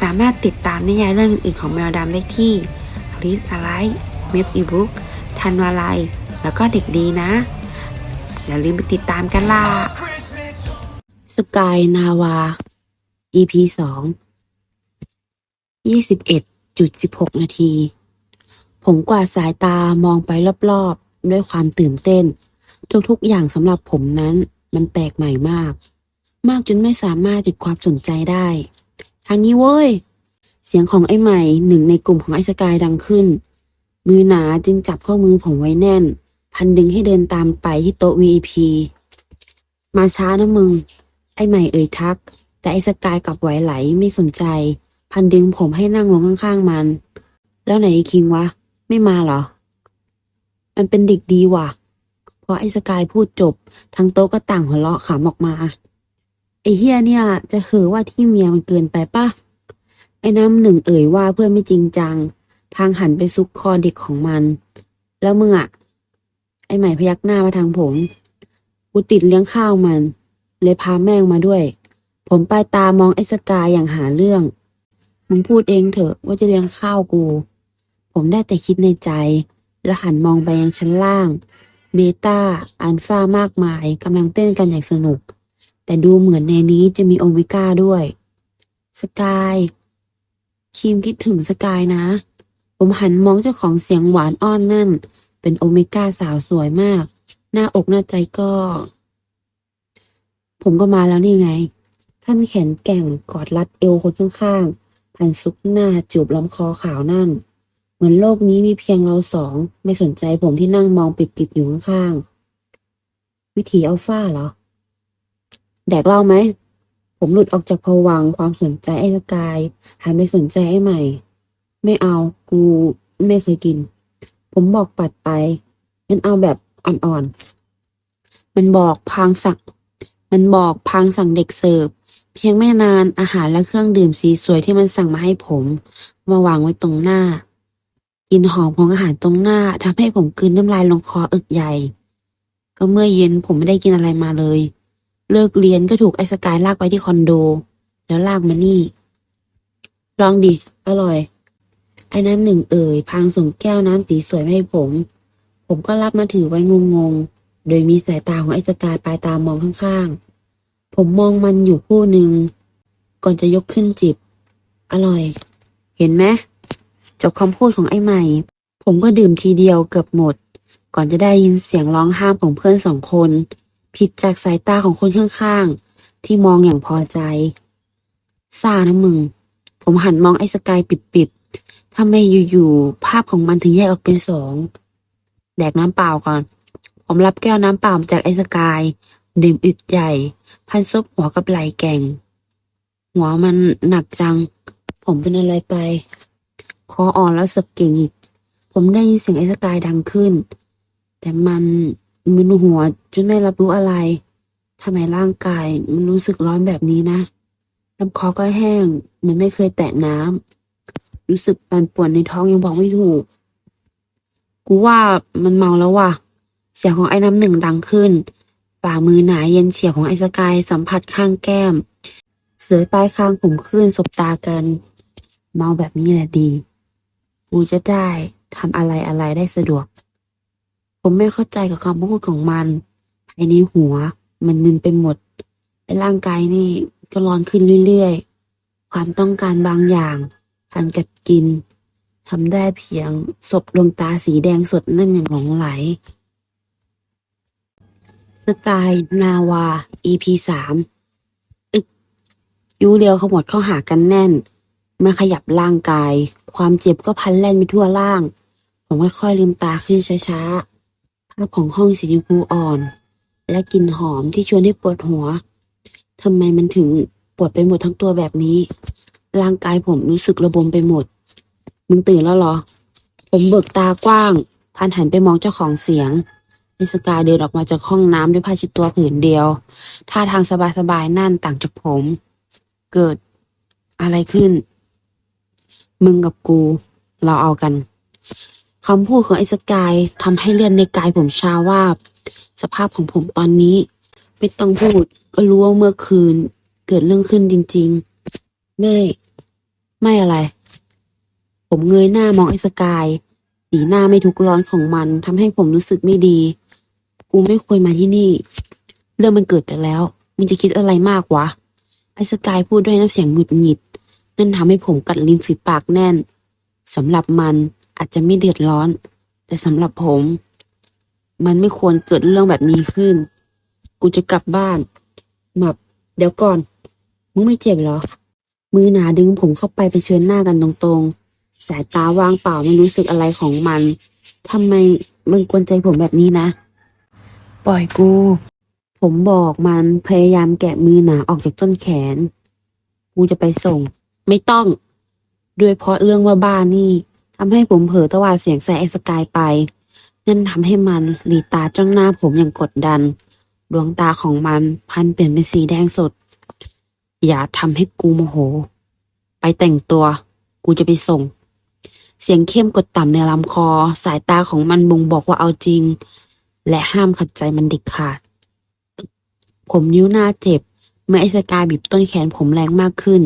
สามารถติดตามนิยายเรื่องอื่นของแมวดำได้ที่ลิสอะไรเมฟอีบุ๊กทันวาไลแล้วก็เด็กดีนะ อย่าลืมไปติดตามกันล่ะ สกายนาวา EP สองยี่สิบเอ็ดจุดสิบหกนาที ผมกวาดสายตามองไปรอบๆ ด้วยความตื่นเต้น ทุกๆอย่างสำหรับผมนั้นมันแปลกใหม่มาก มากจนไม่สามารถติดความสนใจได้ ทางนี้เว้ย เสียงของไอ้ใหม่หนึ่งในกลุ่มของไอ้สกายดังขึ้น มือหนาจึงจับข้อมือผมไว้แน่น พันดึงให้เดินตามไปที่โต๊ะ VIP มาช้านะมึง ไอ้ใหม่เอ่ยทัก แต่ไอ้สกายกลับไหวไหลไม่สนใจ พันดึงผมให้นั่งลงข้างๆมัน แล้วไหนไอ้คิงวะ ไม่มาเหรอ มันเป็นเด็กดีว่ะพอไอ้สกายพูดจบ ทั้งโต๊ะก็ต่างหัวเราะขำออกมา ไอ้เฮียเนี่ย จะเหอว่าที่เมียมันเกินไปปะไอ้น้ำหนึ่งเอ่ยว่าเพื่อนไม่จริงจัง พางหันไปซุกคอเด็กของมัน แล้วมึงอะไอ้ใหม่พยักหน้ามาทางผม กูติดเลี้ยงข้าวมัน เลยพาแม่งมาด้วย ผมปลายตามองไอ้สกายอย่างหาเรื่อง มึงพูดเองเถอะว่าจะเลี้ยงข้าวกู ผมได้แต่คิดในใจ แล้วหันมองไปยังชั้นล่าง เบต้าอัลฟามากมายกำลังเต้นกันอย่างสนุก แต่ดูเหมือนในนี้จะมีโอเมก้าด้วย สกาย คิมคิดถึงสกายนะ ผมหันมองเจ้าของเสียงหวานอ้อนนั่น เป็นโอเมก้าสาวสวยมาก หน้าอกหน้าใจก็ ผมก็มาแล้วนี่ไง ท่านแขนแก่งกอดรัดเอวคนข้างๆ พันซุกหน้าจูบลำคอขาวนั่น เหมือนโลกนี้มีเพียงเราสอง ไม่สนใจผมที่นั่งมองปิบๆอยู่ข้างๆ วิถีอัลฟาเหรอ แดกเหล่าไหม ผมหลุดออกจากภวังความสนใจไอ้สกายหันไปสนใจไอ้ใหม่ ไม่เอากูไม่เคยกิน ผมบอกปัดไปงั้นเอาแบบอ่อนๆ มันบอกพางสัก มันบอกพางสั่งเด็กเสิร์ฟ เพียงไม่นานอาหารและเครื่องดื่มสีสวยที่มันสั่งมาให้ผม มาวางไว้ตรงหน้ากลิ่นหอมของอาหารตรงหน้าทำให้ผมกืนน้ำลายลงคออึกใหญ่ ก็เมื่อเย็นผมไม่ได้กินอะไรมาเลย เลิกเรียนก็ถูกไอ้สกายลากไปที่คอนโด แล้วลากมานี่ ลองดิ อร่อย ไอ้น้ำหนึ่งเอ่ย พางส่งแก้วน้ำสีสวยมาให้ผม ผมก็รับมาถือไว้งงๆ โดยมีสายตาของไอ้สกายปลายตามองข้างๆ ผมมองมันอยู่คู่หนึ่ง ก่อนจะยกขึ้นจิบ อร่อย เห็นไหมจบคำพูดของไอ้ใหม่ ผมก็ดื่มทีเดียวเกือบหมด ก่อนจะได้ยินเสียงร้องห้ามของเพื่อนสองคน ผิดจากสายตาของคนข้างๆ ที่มองอย่างพอใจซ่านะมึง ผมหันมองไอ้สกายปิบๆทำไมอยู่ๆ ภาพของมันถึงแยกออกเป็นสอง แดกน้ำเปล่าก่อน ผมรับแก้วน้ำเปล่าจากไอ้สกาย ดื่มอึดใหญ่ พันซบหัวกับไหลแก่ง หัวมันหนักจัง ผมเป็นอะไรไป คออ่อนแล้วสกเก่งอีก ผมได้ยินเสียงไอ้สกายดังขึ้น แต่มัน มึนหัวจนไม่รับรู้อะไรทำไมร่างกายมันรู้สึกร้อนแบบนี้นะลำคอก็แห้งเหมือนไม่เคยแตะน้ำรู้สึกปั่นป่วนในท้องยังบอกไม่ถูก กูว่ามันเมาแล้วว่ะ เสียงของไอ้น้ำหนึ่งดังขึ้นฝ่ามือหนาเย็นเฉียบของไอ้สกายสัมผัสข้างแก้ม เสยปลายคางผมขึ้นสบตากัน เมาแบบนี้แหละดี กูจะได้ทำอะไรอะไรได้สะดวก ผมไม่เข้าใจกับคำพูดของมัน ภายในหัว มันมึนไปหมดร่างกายนี่ก็ร้อนขึ้นเรื่อยๆ ความต้องการบางอย่างพันกัดกินทำได้เพียงศพดวงตาสีแดงสดนั่นอย่างหลงไหล สกาย นาวา EP สามอึกยูเรียวขมวดเข้าหากันแน่นเมื่อขยับร่างกาย ความเจ็บก็พันแล่นไปทั่วร่าง ผมค่อยๆลืมตาขึ้นช้าๆ ภาพของห้องสีชมพูอ่อน และกลิ่นหอมที่ชวนให้ปวดหัวทำไมมันถึงปวดไปหมดทั้งตัวแบบนี้ ร่างกายผมรู้สึกระบมไปหมด มึงตื่นแล้วเหรอ ผมเบิกตากว้างพันหันไปมองเจ้าของเสียงไอสกายเดินออกมาจากห้องน้ำด้วยผ้าชิดตัวผืนเดียว ท่าทางสบายๆนั่นต่างจากผม เกิดอะไรขึ้น มึงกับกู เราเอากัน คำพูดของไอ้สกายทำให้เลือดในกายผมชาว่าบ สภาพของผมตอนนี้ ไม่ต้องพูดก็รู้ว่าเมื่อคืน เกิดเรื่องขึ้นจริง ๆ ไม่ ไม่อะไร ผมเงยหน้ามองไอ้สกาย สีหน้าไม่ทุกข์ร้อนของมันทำให้ผมรู้สึกไม่ดี กูไม่ควรมาที่นี่ เรื่องมันเกิดไปแล้วมึงจะคิดอะไรมากวะ ไอ้สกายพูดด้วยน้ำเสียงหงุดหงิด นั่นทำให้ผมกัดริมฝีปากแน่นสำหรับมัน อาจจะไม่เดือดร้อน แต่สำหรับผม มันไม่ควรเกิดเรื่องแบบนี้ขึ้น กูจะกลับบ้านหมับเดี๋ยวก่อน มึงไม่เจ็บเหรอ มือหนาดึงผมเข้าไปเผชิญหน้ากันตรงๆ สายตาว่างเปล่าไม่รู้สึกอะไรของมันทำไมมึงกวนใจผมแบบนี้นะ ปล่อยกู ผมบอกมันพยายามแกะมือหนาออกจากต้นแขน กูจะไปส่ง ไม่ต้อง ด้วยเพราะเรื่องว่าบ้านนี่ ทำให้ผมเผลอตวาดเสียงใส่ไอ้สกายไป นั่นทำให้มันหลีตาจ้องหน้าผมอย่างกดดัน ดวงตาของมันพันเปลี่ยนเป็นสีแดงสด อย่าทำให้กูโมโห ไปแต่งตัว กูจะไปส่ง เสียงเข้มกดต่ำในลำคอ สายตาของมันบ่งบอกว่าเอาจริง และห้ามขัดใจมันเด็ดขาด ผมนิ้วหน้าเจ็บ เมื่อไอ้สกายบีบต้นแขนผมแรงมากขึ้น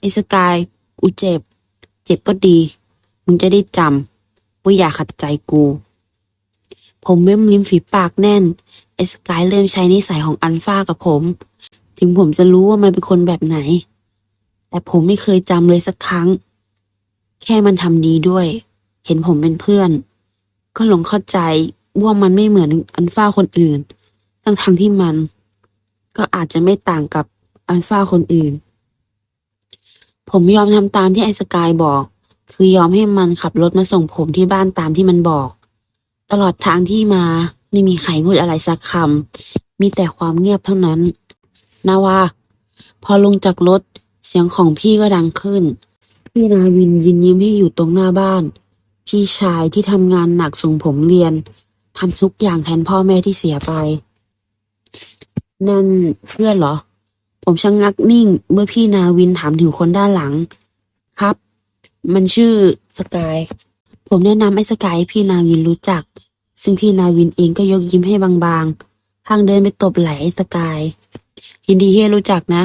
ไอ้สกาย กูเจ็บ เจ็บก็ดี มึงจะได้จำว่าอย่าขัดใจกู ผมเม้มริมฝีปากแน่น ไอ้สกายเริ่มใช้นิสัยของอันฟ้ากับผม ถึงผมจะรู้ว่ามันเป็นคนแบบไหน แต่ผมไม่เคยจำเลยสักครั้ง แค่มันทำดีด้วย เห็นผมเป็นเพื่อน ก็หลงเข้าใจว่ามันไม่เหมือนอันฟ้าคนอื่น ทั้งทางที่มัน ก็อาจจะไม่ต่างกับอัลฟาคนอื่น ผมยอมทำตามที่ไอ้สกายบอก คือยอมให้มันขับรถมาส่งผมที่บ้านตามที่มันบอก ตลอดทางที่มาไม่มีใครพูดอะไรสักคำ มีแต่ความเงียบเท่านั้นนาวาพอลงจากรถเสียงของพี่ก็ดังขึ้น พี่นาวินยินยิ้มให้อยู่ตรงหน้าบ้าน พี่ชายที่ทำงานหนักส่งผมเรียนทำทุกอย่างแทนพ่อแม่ที่เสียไป นั่นเพื่อนเหรอ ผมชะงงักนิ่งเมื่อพี่นาวินถามถึงคนด้านหลัง มันชื่อสกาย ผมแนะนำไอ้สกายให้พี่นาวินรู้จัก ซึ่งพี่นาวินเองก็ยกยิ้มให้บางๆ ทางเดินไปตบไหล่ไอ้สกาย ยินดีที่รู้จักนะ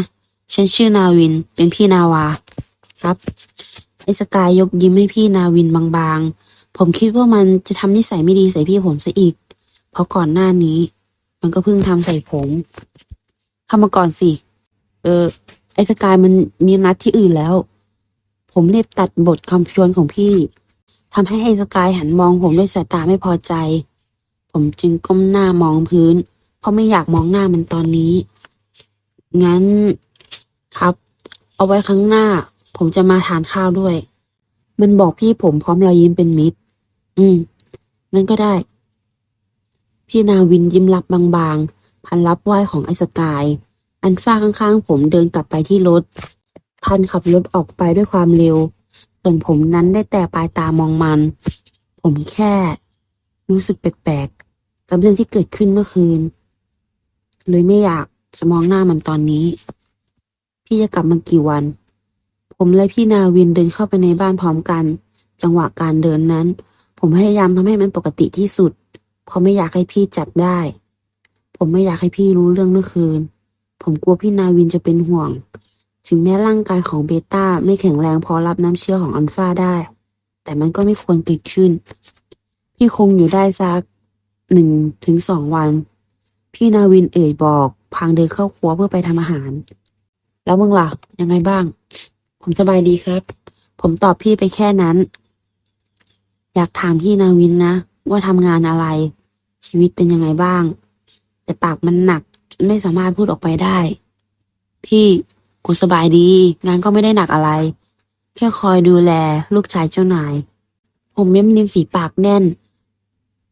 ฉันชื่อนาวิน เป็นพี่นาวา ครับ ไอ้สกายยกยิ้มให้พี่นาวินบางๆ ผมคิดว่ามันจะทำนิสัยไม่ดีใส่พี่ผมซะอีก เพราะก่อนหน้านี้ มันก็เพิ่งทำใส่ผม เข้ามาก่อนสิ เออ ไอ้สกายมันมีนัดที่อื่นแล้ว ผมรีบตัดบทคำชวนของพี่ทำให้ไอ้สกายหันมองผมด้วยสายตาไม่พอใจ ผมจึงก้มหน้ามองพื้น เพราะไม่อยากมองหน้ามันตอนนี้ งั้นครับ เอาไว้ครั้งหน้า ผมจะมาทานข้าวด้วย มันบอกพี่ผมพร้อมรอยยิ้มเป็นมิตร อืมงั้นก็ได้ พี่นาวินยิ้มรับบางๆ พันรับไหว้ของไอ้สกาย อันฟ้าข้างๆ ผมเดินกลับไปที่รถ พันขับรถออกไปด้วยความเร็ว ส่วนผมนั้นได้แต่ปลายตามองมัน ผมแค่ รู้สึกแปลกๆ กับเรื่องที่เกิดขึ้นเมื่อคืน เลยไม่อยากจะมองหน้ามันตอนนี้ พี่จะกลับมากี่วัน ผมและพี่นาวินเดินเข้าไปในบ้านพร้อมกัน จังหวะการเดินนั้น ผมพยายามทำให้มันปกติที่สุด เพราะไม่อยากให้พี่จับได้ ผมไม่อยากให้พี่รู้เรื่องเมื่อคืน ผมกลัวพี่นาวินจะเป็นห่วง ถึงแม้ร่างกายของเบต้าไม่แข็งแรงพอรับน้ำเชื้อของอัลฟาได้ แต่มันก็ไม่ควรเกิดขึ้น พี่คงอยู่ได้สักหนึ่งถึงสองวัน พี่นาวินเอ่ยบอก พางเดินเข้าครัวเพื่อไปทำอาหาร แล้วมึงล่ะ ยังไงบ้าง ผมสบายดีครับ ผมตอบพี่ไปแค่นั้น อยากถามพี่นาวินนะ ว่าทำงานอะไร ชีวิตเป็นยังไงบ้าง แต่ปากมันหนักจนไม่สามารถพูดออกไปได้ พี่ กูสบายดี งานก็ไม่ได้หนักอะไร แค่คอยดูแลลูกชายเจ้านาย ผมเม้มริมฝีปากแน่น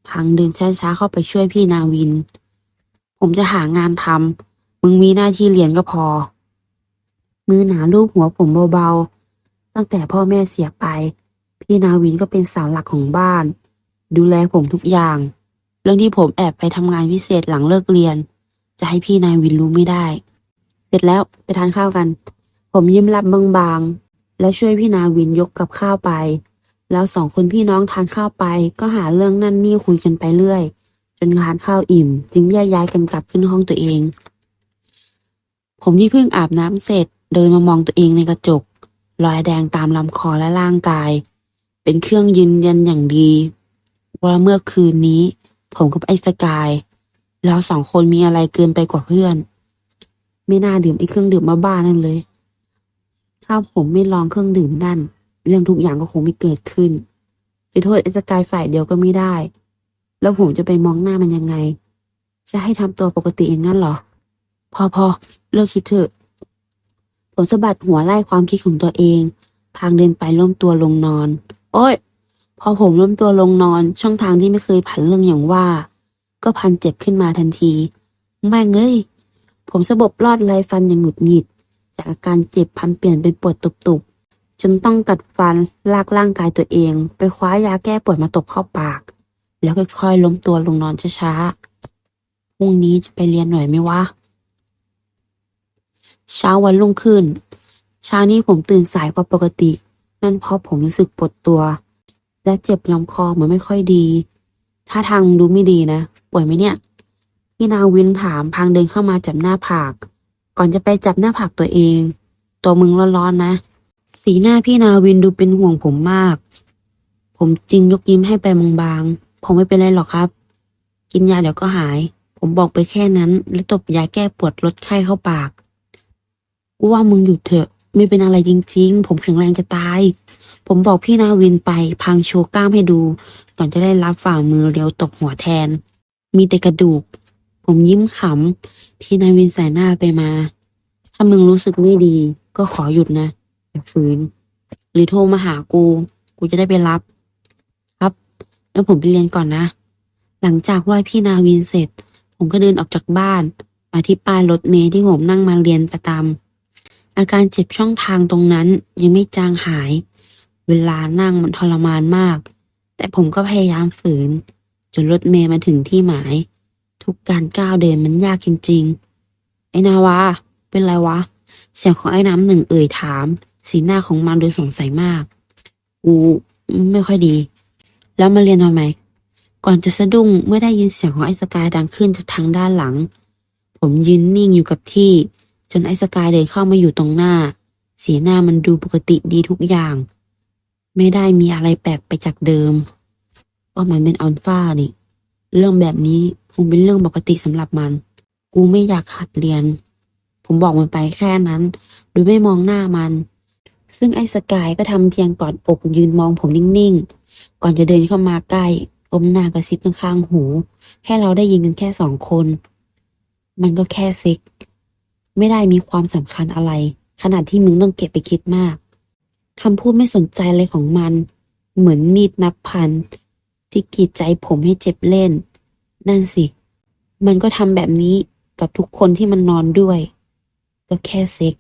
พังเดินช้าๆเข้าไปช่วยพี่นาวิน ผมจะหางานทำมึงมีหน้าที่เรียนก็พอ มือหนาลูบหัวผมเบาๆ ตั้งแต่พ่อแม่เสียไป พี่นาวินก็เป็นเสาหลักของบ้าน ดูแลผมทุกอย่าง เรื่องที่ผมแอบไปทำงานพิเศษหลังเลิกเรียน จะให้พี่นาวินรู้ไม่ได้ เสร็จแล้วไปทานข้าวกัน ผมยิ้มรับบางๆ แล้วช่วยพี่นาวินยกกับข้าวไป แล้วสองคนพี่น้องทานข้าวไป ก็หาเรื่องนั่นนี่คุยกันไปเรื่อย จนทานข้าวอิ่ม จึงแยกย้ายกันกลับขึ้นห้องตัวเอง ผมที่เพิ่งอาบน้ำเสร็จ เดินมามองตัวเองในกระจก รอยแดงตามลำคอและร่างกาย เป็นเครื่องยืนยันอย่างดี ว่าเมื่อคืนนี้ ผมกับไอ้สกายเราสองคนมีอะไรเกินไปกว่าเพื่อน ไม่น่าดื่มไอ้เครื่องดื่มมาบ้านั่นเลย ถ้าผมไม่ลองเครื่องดื่มนั่น เรื่องทุกอย่างก็คงไม่เกิดขึ้นจะโทษไอ้สกายฝ่ายเดียวก็ไม่ได้ แล้วผมจะไปมองหน้ามันยังไง จะให้ทำตัวปกติอย่างนั้นเหรอ พอพอเลิกคิดเถอะ ผมสะบัดหัวไล่ความคิดของตัวเอง พางเดินไปล้มตัวลงนอน โอ้ย พอผมล้มตัวลงนอน ช่องทางที่ไม่เคยผันเรื่องอย่างว่า ก็พันเจ็บขึ้นมาทันที แม่งเอ้ย ผมสะบดรอดไรฟันอย่างหงุดหงิด จากอาการเจ็บพันเปลี่ยนเป็นปวดตุบๆจนต้องกัดฟันลากร่างกายตัวเอง ไปคว้ายาแก้ปวดมาตบเข้าปาก แล้วค่อยๆล้มตัวลงนอนช้าๆพรุ่งนี้จะไปเรียนหน่อยไหมวะเช้าวันรุ่งขึ้น เช้านี้ผมตื่นสายกว่าปกติ นั่นเพราะผมรู้สึกปวดตัว และเจ็บลำคอเหมือนไม่ค่อยดีท่าทางดูไม่ดีนะ ป่วยไหมเนี่ย พี่นาวินถามพางเดินเข้ามาจับหน้าผาก ก่อนจะไปจับหน้าผากตัวเอง ตัวมึงร้อนๆนะ สีหน้าพี่นาวินดูเป็นห่วงผมมาก ผมจึงยกยิ้มให้ไปบางๆผมไม่เป็นไรหรอกครับ กินยาเดี๋ยวก็หาย ผมบอกไปแค่นั้น แล้วตบยาแก้ปวดลดไข้เข้าปากว่ามึงหยุดเถอะ ไม่เป็นอะไรจริง ๆ ผมแข็งแรงจะตาย ผมบอกพี่นาวินไปพังโชว์กล้ามให้ดู ก่อนจะได้รับฝ่ามือเรียวตบหัวแทน มีแต่กระดูก ผมยิ้มขำพี่นาวินสายหน้าไปมา ถ้ามึงรู้สึกไม่ดี ก็ขอหยุดนะอย่าฝืน หรือโทรมาหากู กูจะได้ไปรับ ครับงั้นผมไปเรียนก่อนนะ หลังจากไหว้พี่นาวินเสร็จ ผมก็เดินออกจากบ้าน มาที่ป้ายรถเมล์ที่ผมนั่งมาเรียนประจำอาการเจ็บช่องทางตรงนั้นยังไม่จางหาย เวลานั่งมันทรมานมาก แต่ผมก็พยายามฝืน จนรถเมล์มาถึงที่หมาย ทุกการก้าวเดินมันยากจริงๆ ไอ้นาวา เป็นไรวะ เสียงของไอ้น้ำหนึ่งเอ่ยถาม สีหน้าของมันดูสงสัยมาก กูไม่ค่อยดี แล้วมาเรียนทำไม ก่อนจะสะดุ้งเมื่อได้ยินเสียงของไอ้สกายดังขึ้นจากทางด้านหลัง ผมยืนนิ่งอยู่กับที่ จนไอ้สกายเดินเข้ามาอยู่ตรงหน้า สีหน้ามันดูปกติดีทุกอย่าง ไม่ได้มีอะไรแปลกไปจากเดิม ก็มันเป็นอัลฟานี่ เรื่องแบบนี้คงเป็นเรื่องปกติสำหรับมัน กูไม่อยากขัดเรียน ผมบอกมันไปแค่นั้น โดยไม่มองหน้ามัน ซึ่งไอ้สกายก็ทำเพียงกอดอกยืนมองผมนิ่งๆ ก่อนจะเดินเข้ามาใกล้อมหน้ากระซิบข้างหู ให้เราได้ยินกันแค่สองคน มันก็แค่เซ็ก ไม่ได้มีความสำคัญอะไร ขนาดที่มึงต้องเก็บไปคิดมากคำพูดไม่สนใจอะไรของมัน เหมือนมีดนับพัน ที่กีดใจผมให้เจ็บเล่น นั่นสิ มันก็ทำแบบนี้กับทุกคนที่มันนอนด้วย ก็แค่เซ็ก